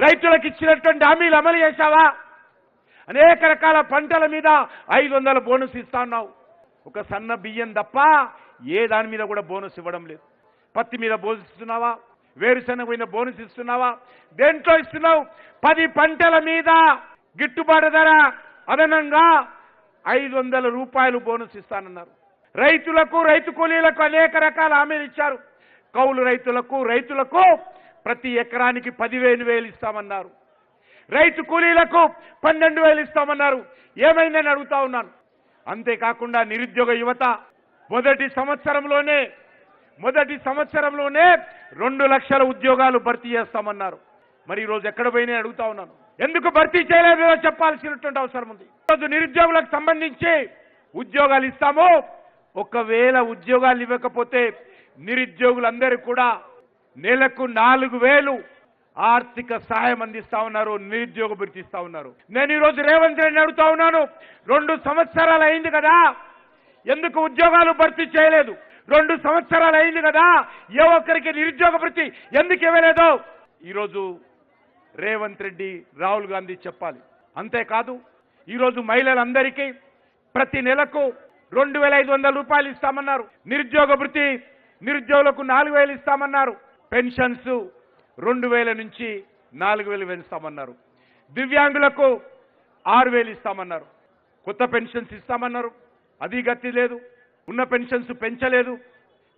రైతులకు ఇచ్చినటువంటి హామీలు అమలు చేశావా? అనేక రకాల పంటల మీద ఐదు వందల బోనస్ ఇస్తా ఉన్నావు. ఒక సన్న బియ్యం తప్ప ఏ దాని మీద కూడా బోనస్ ఇవ్వడం లేదు. పత్తి మీద బోనస్ ఇస్తున్నావా? వేరుశనగ మీద బోనస్ ఇస్తున్నావా? దేంట్లో ఇస్తున్నావు? పది పంటల మీద గిట్టుబాటు ధర అదనంగా ఐదు వందల రూపాయలు బోనస్ ఇస్తానన్నారు. రైతులకు రైతు కూలీలకు అనేక రకాల హామీలు ఇచ్చారు. కౌలు రైతులకు రైతులకు ప్రతి ఎకరానికి పదివేలు వేలు ఇస్తామన్నారు. రైతు కూలీలకు పన్నెండు వేలు ఇస్తామన్నారు. ఏమైందని అడుగుతా ఉన్నాను. అంతేకాకుండా నిరుద్యోగ యువత మొదటి సంవత్సరంలోనే మొదటి సంవత్సరంలోనే రెండు లక్షల ఉద్యోగాలు భర్తీ చేస్తామన్నారు. మరి ఈరోజు ఎక్కడ పోయినా అడుగుతా ఉన్నాను. ఎందుకు భర్తీ చేయలేదో చెప్పాల్సినటువంటి అవసరం ఉంది. ఈరోజు నిరుద్యోగులకు సంబంధించి ఉద్యోగాలు ఇస్తాము. ఒకవేళ ఉద్యోగాలు ఇవ్వకపోతే నిరుద్యోగులందరూ కూడా నెలకు నాలుగు వేలు ఆర్థిక సహాయం అందిస్తా ఉన్నారు నిరుద్యోగ భృతి ఇస్తా ఉన్నారు. నేను ఈరోజు రేవంత్ రెడ్డిని అడుగుతా ఉన్నాను రెండు సంవత్సరాలు అయింది కదా ఎందుకు ఉద్యోగాలు భర్తీ చేయలేదు? రెండు సంవత్సరాలు అయింది కదా ఏ ఒక్కరికి నిరుద్యోగ భృతి ఎందుకు ఇవ్వలేదు? ఈరోజు రేవంత్ రెడ్డి రాహుల్ గాంధీ చెప్పాలి. అంతేకాదు ఈరోజు మహిళలందరికీ ప్రతి నెలకు రెండు వేల ఐదు వందల రూపాయలు ఇస్తామన్నారు. నిరుద్యోగ భృతి నిరుద్యోగులకు నాలుగు వేలు ఇస్తామన్నారు. పెన్షన్స్ రెండు వేల నుంచి నాలుగు వేలు పెంచుతామన్నారు దివ్యాంగులకు ఆరు వేలు ఇస్తామన్నారు. కొత్త పెన్షన్స్ ఇస్తామన్నారు. అది గతి లేదు. ఉన్న పెన్షన్స్ పెంచలేదు.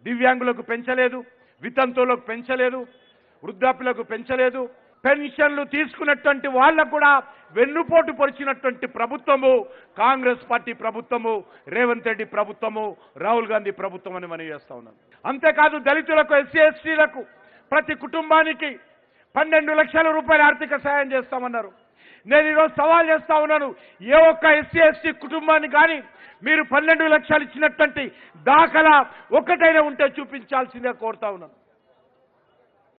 దివ్యాంగులకు పెంచలేదు. వితంతువులకు పెంచలేదు. వృద్ధాప్యులకు పెంచలేదు. పెన్షన్లు తీసుకున్నటువంటి వాళ్ళకు కూడా వెన్నుపోటు పొడిచినటువంటి ప్రభుత్వము కాంగ్రెస్ పార్టీ ప్రభుత్వము రేవంత్ రెడ్డి ప్రభుత్వము రాహుల్ గాంధీ ప్రభుత్వం అని మనం చేస్తా ఉన్నాం. అంతేకాదు దళితులకు ఎస్సీ ఎస్టీలకు ప్రతి కుటుంబానికి పన్నెండు లక్షల రూపాయల ఆర్థిక సాయం చేస్తామన్నారు. నేను ఈరోజు సవాల్ చేస్తా ఉన్నాను. ఏ ఒక్క ఎస్సీ ఎస్టీ కుటుంబాన్ని కానీ మీరు పన్నెండు లక్షలు ఇచ్చినటువంటి దాఖలా ఒక్కటైనా ఉంటే చూపించాల్సిందే కోరుతా ఉన్నాను.